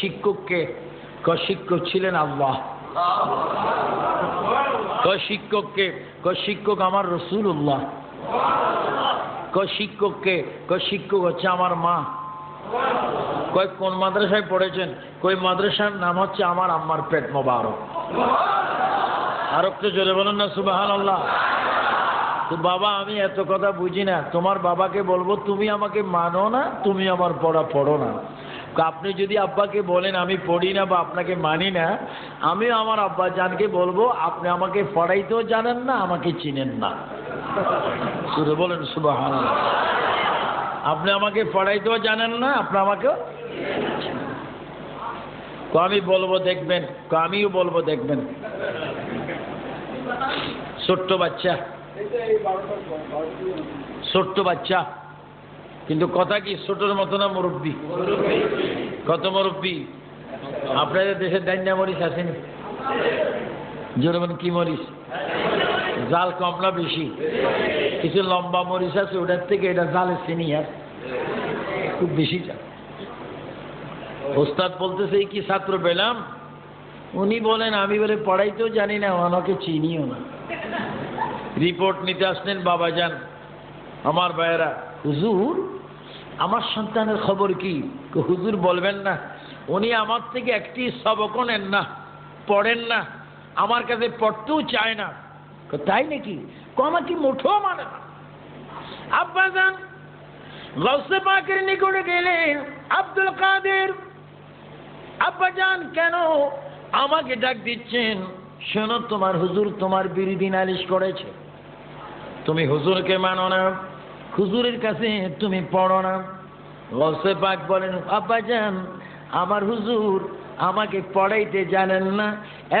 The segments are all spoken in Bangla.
শিক্ষককে শিক্ষক ছিলেন আল্লাহ। ক শিক্ষককে ক শিক্ষক আমার রসুল্লাহ শিক্ষককে ক শিক্ষক হচ্ছে আমার মা। কয়, কোন মাদ্রাসায় পড়েছেন? কই মাদ্রাসার নাম হচ্ছে আমার আম্মার পেট মোবারক। আর একটু জোরে বলেন না সুবাহান আল্লাহ তো বাবা, আমি এত কথা বুঝি না। তোমার বাবাকে বলব, তুমি আমাকে মানো না, তুমি আমার পড়া পড়ো না। আপনি যদি আব্বাকে বলেন, আমি পড়ি না বা আপনাকে মানি না, আমিও আমার আব্বা জানকে বলব, আপনি আমাকে পড়াইতেও জানেন না, আমাকে চিনেন না। শুধু বলেন সুবাহান আপনি আমাকে পড়াইতেও জানেন না, আপনি আমাকেও তো আমি বলব, দেখবেন। তো আমিও বলব, দেখবেন। ছোট্ট বাচ্চা ছোট্ট বাচ্চা। কিন্তু কথা কি ছোটর মতো না মুরব্বী? কত মুরব্বী? আপনাদের দেশে ডাইনা মরিচ জোরে বলেন, কি মরিচ? জাল কম না বেশি? কিছু লম্বা মরিচ আছে, ওটার থেকে এটা জালের সিনিয়র খুব বেশি যা ওস্তাদ বলতেছে কি ছাত্র পেলাম উনি বলেন, আমি বলে পড়াইতেও জানি না ওনাকে চিনিও না। রিপোর্ট নিতে আসলেন, বাবা যান। আমার ভাইয়েরা হুজুর, আমার সন্তানের খবর কি? হুজুর বলবেন না, উনি আমার থেকে একটি সবকও নেন না, পড়েন না, আমার কাছে পড়তেও চায় না। তাই নাকি? কমা কি মুঠো মানে না। আব্বা যান গৌসে পাকের নিকটে গেলেন আব্দুল কাদের। আব্বা যান কেন আমাকে ডাক দিচ্ছেন? শোনো তোমার হুজুর, তোমার বিরোধী নালিশ করেছে। তুমি হুজুরকে মানো না। হুজুরের কাছে তুমি পড়ো না। গসে পাক বলেন, আব্বা যান আমার হুজুর আমাকে পড়াইতে জানেন না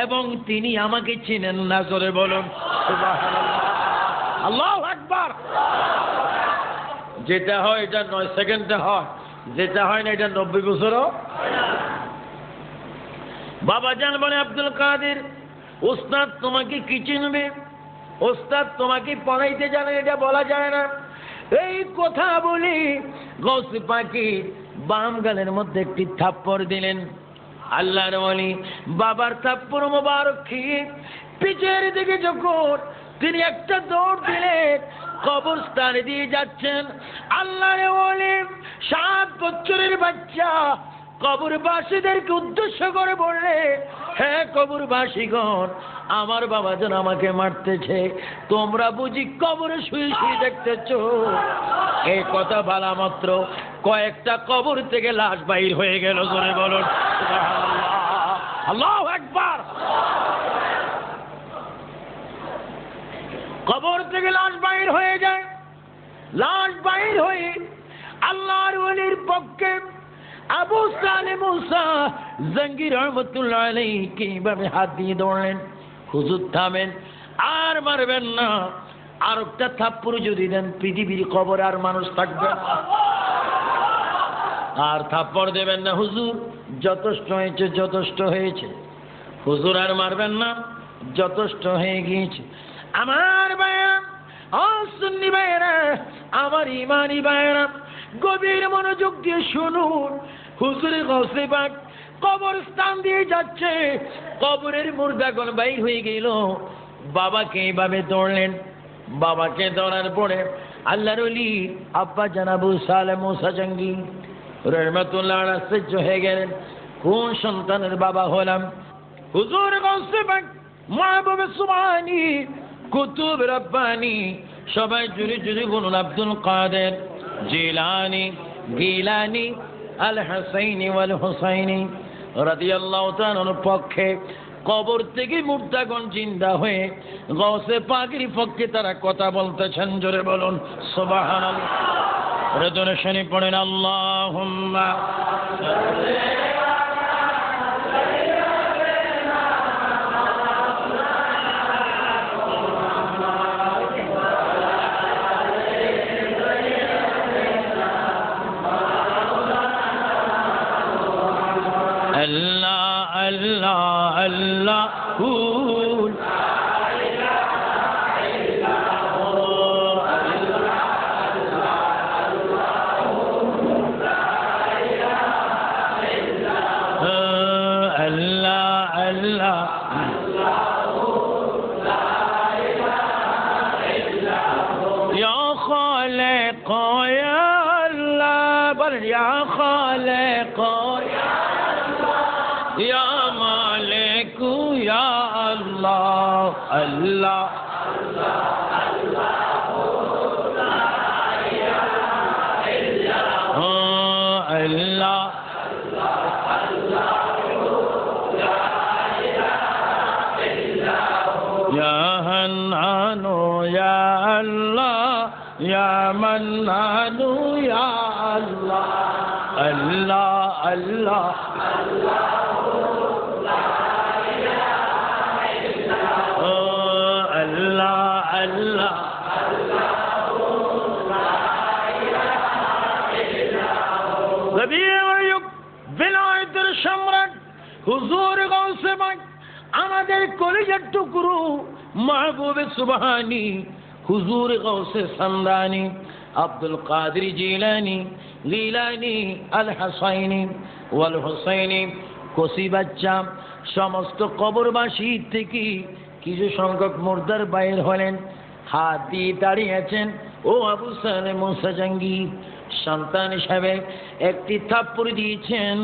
এবং তিনি আমাকে চিনেন না করে বলুন। আল্লাহ একবার যেটা হয় এটা নয় সেকেন্ডে হয়। যেটা হয় না এটা নব্বই বছরও বাবা জান বলে, আব্দুল কাদের, ওস্তাদ তোমাকে কি চিনবে? ওস্তাদ তোমাকে পড়াইতে জানে, এটা বলা যায় না। এই কথা বলি, গৌসি পাখি বাম গালের মধ্যে একটি থাপ্পড় দিলেন। আল্লাহর বলি বাবার থাপ্পড় মোবারক খেয়ে পিছের দিকে যখন তিনি একটা দৌড় দিলেন, কবরস্থানে দিয়ে যাচ্ছেন। আল্লাহরে বলি সাত বছরের বাচ্চা কবরবাসীদেরকে উদ্দেশ্য করে বললে হ্যাঁ কবরবাসীগণ আমার বাবা যেন আমাকে মারতেছে। তোমরা বুঝি কবরে শুয়ে শুয়ে দেখতেছ? এই কথা বলা মাত্র কয়েকটা কবর থেকে লাশ বাইর হয়ে গেল করে বলুন। একবার কবর থেকে লাশ বাইর হয়ে যায়। লাশ বাইর হয়ে আল্লাহর ওলির পক্ষে আবু সালে মুসা জঙ্গির রহমতুল্লাহ কীভাবে হাত দিয়ে দৌড়লেন? হুজুর থামেন, আর মারবেন না। আর একটা থাপ্পুর যদি দেন, পৃথিবীর কবর আর মানুষ থাকবে আর থাপ্পড় দেবেন না হুজুর, যথেষ্ট হয়েছে যথেষ্ট হয়েছে। হুজুর আর মারবেন না, যথেষ্ট হয়ে গিয়েছে। আমার ভাইয়া ও সুন্নি ভাইয়েরা, আমার ইমানি ভাইয়েরা, গভীর মনোযোগ দিয়ে শুনুন। হুজুরে গসে বাগ কবরস্থান দিয়ে যাচ্ছে। কবরের মুর্দাগণ বাইর হয়ে গেল। বাবাকে এইভাবে দৌড়লেন বাবাকে দৌড়ার পরে আল্লাহর অলি আব্বা জানাবু সালে মোসা জঙ্গি রহমতুল্লাহ আশ্চর্য হয়ে গেলেন। কোন সন্তানের বাবা হলাম? হুজুর মাহবুবে সুবহানি, কুতুব রব্বানি, সবাই জুড়ে জুড়ে বলুন, আব্দুল কাদের জিলানি, গিলানি, আল হাসাইনি ওয়াল হুসাইনি। পক্ষে কবর থেকে মুর্দাগণ জিন্দা হয়ে গৌসে পাগির পক্ষে তারা কথা বলতেছেন, জোরে বলুন, সুবহানাল্লাহ। রেদনে শনি পড়েন, আল্লাহুম্মা یا مالک، یا اللہ اللہ۔ ہاں اللہ۔ یا ہنانو یا اللہ۔ یا یا اللہ۔ اللہ اللہ۔ বিলায়তের সম্রাট হুজুর গৌসে আমাদের কলিজার টুকরো মাহবুবে সুবহানি, হুজুর গৌসে সামদানি আব্দুল কাদের জিলানি লিলানি আল হাসাইনি, ওয়াল হুসাইনি, কসি বাচ্চা, সমস্ত কবরবাসী থেকে কিছু সংখ্যক মুর্দার বাইর হলেন, হাত দিয়ে দাঁড়িয়েছেন ও আবু সালে মুসা জাঙ্গির সন্তান হিসাবে একটি থাপ্পড় দিয়েছেন।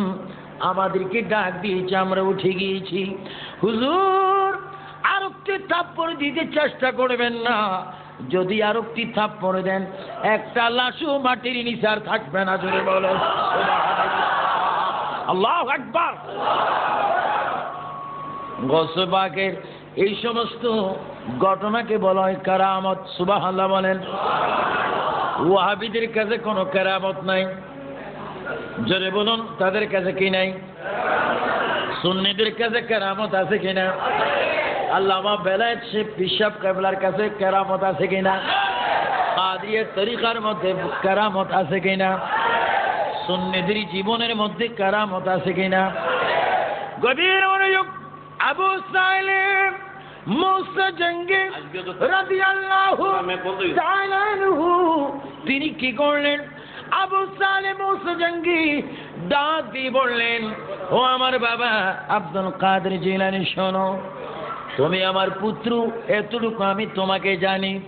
আমাদেরকে ডাক দিয়েছে, আমরা উঠে গিয়েছি। হুজুর, আর একটি থাপ্পড় দিতে চেষ্টা করবেন না। যদি আর একটি থাপ্পড় দেন, একটা লাশু মাটির নিচে আর থাকবে না, জোরে বলে আল্লাহ আকবার। গসবাকের এই সমস্ত ঘটনাকে বলা হয় কারামত সুবাহ বলেন। ওয়াহাবিদের কাছে কোনো কেরামত নাই। জোরে বলুন, তাদের কাছে কি নাই? সুন্নিদের কাছে কেরামত আছে কিনা? আল্লামা বেলায়েত সে পিসাব কাবলার কাছে কেরামত আছে কিনা? কাদিয়ের তরিকার মধ্যে কেরামত আছে কিনা? সুন্নিদের জীবনের মধ্যে কেরামত আছে কিনা? গভীর মনোযোগ আবু সাইলেম মুসা জঙ্গে রাদিয়াল্লাহু তাআলা আনহু তিনি কি করলেন? আবু সালে মুসা জঙ্গি ডাক দিয়ে বললেন ও আমার বাবা আব্দুল কাদের জিলানি শোনো। তুমি আমার পুত্র এতটুকু আমি তোমাকে জানি।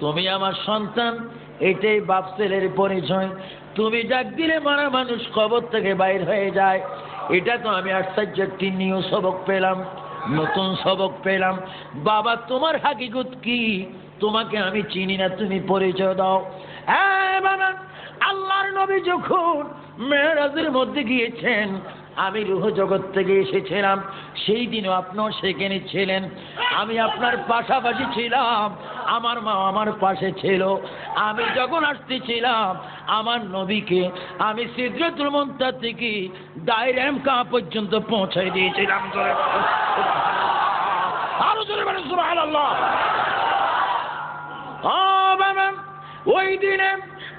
তুমি আমার সন্তান এটাই বাপ ছেলের পরিচয়। তুমি ডাক দিলে মারা মানুষ কবর থেকে বাইর হয়ে যায়। এটা তো আমি আশ্চর্য একটি নিউ সবক পেলাম। নতুন সবক পেলাম। বাবা, তোমার হাকিকত কি? তোমাকে আমি চিনি না, তুমি পরিচয় দাও। হ্যাঁ বাবা, আল্লাহর নবী যখন মেয়েরাজের মধ্যে গিয়েছেন আমি রুহ জগৎ থেকে এসেছিলাম, সেই দিনও আপনিও সেখানে ছিলেন। আমি আপনার পাশাপাশি ছিলাম, আমার মা আমার পাশে ছিল। আমি যখন আসতেছিলাম, আমার নবীকে আমি সিদ্রতুল মন্তা থেকে ডাইরেম কা পর্যন্ত পৌঁছাই দিয়েছিলাম। ওই দিনে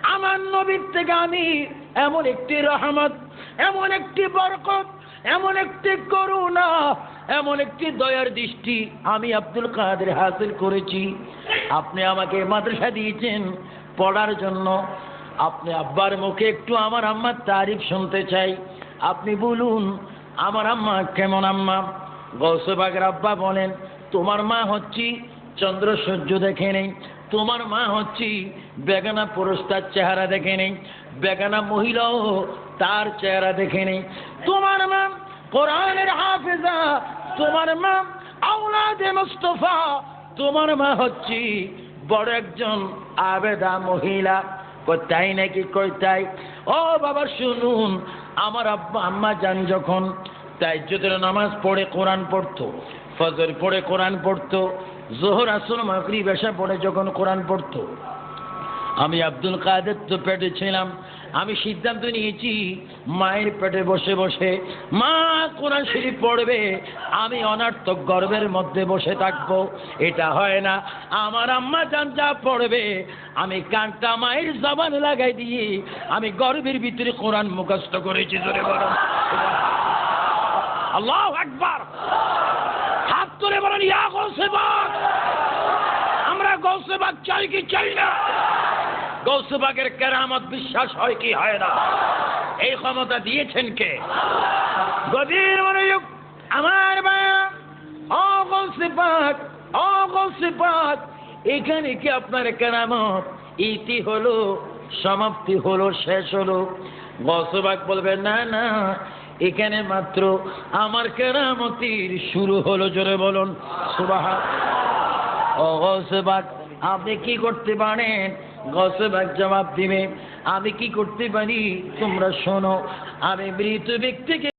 আমার নবীর থেকে আমি এমন একটি রহমত এমন একটি বরকত, এমন একটি করুণা, এমন একটি দয়ার দৃষ্টি আমি আব্দুল কাদের হাসিল করেছি। আপনি আমাকে মাদ্রাসা দিয়েছেন পড়ার জন্য। আপনি আব্বার মুখে একটু আমার আম্মার তারিফ শুনতে চাই। আপনি বলুন, আমার আম্মা কেমন আম্মা? গৌসবাগের আব্বা বলেন, তোমার মা হচ্ছি চন্দ্র সূর্য দেখে নেই। তোমার মা হচ্ছি বেগানা পুরুষ তার চেহারা দেখে নেই। বেগানা মহিলাও তার চেহারা দেখে নেই। তোমার মা কোরআনের হাফেজা, তোমার মা আউলাদে মুস্তফা, তোমার মা হচ্ছি বড় একজন আবেদা মহিলা। তাই নাকি? কই তাই? ও বাবা, শুনুন, আমার আব্বা, আম্মা যান যখন, তাই তাইজ্জতের নামাজ পড়ে কোরআন পড়তো, ফজর পড়ে কোরআন পড়তো, জোহর আসল মাকরি বেশা পড়ে যখন কোরআন পড়তো। আমি আব্দুল কাদের তো পেটে ছিলাম আমি সিদ্ধান্ত নিয়েছি, মায়ের পেটে বসে বসে, মা কোরআন শরীফ পড়বে, আমি অনার্থক গর্বের মধ্যে বসে থাকব। এটা হয় না। আমার আম্মা জান যা পড়বে, আমি কানটা মায়ের জবান লাগাই দিয়ে, আমি গর্বের ভিতরে কোরআন মুখস্থ করেছি, জোরে বলো। আল্লাহ একবার হাত তুলে বলেন, ইয়া গৌসেবাগ আমরা গৌসেবাগ চাই কি চাই না? গৌসেবাগের কেরামত বিশ্বাস হয় কি হয় না? এই ক্ষমতা দিয়েছেন কে? গভীর মনোযোগ আমার পাক ও এখানে কি আপনার কেরামত? ইতি হলো, সমাপ্তি হলো, শেষ হলো। গসবাক বলবে, না না, এখানে মাত্র আমার কেরামতির শুরু হলো। জোরে বলুন সুবাহ ও আপনি কি করতে পারেন? গসবাক জবাব দিবে। আমি কি করতে পারি? তোমরা শোনো। আমি মৃত ব্যক্তিকে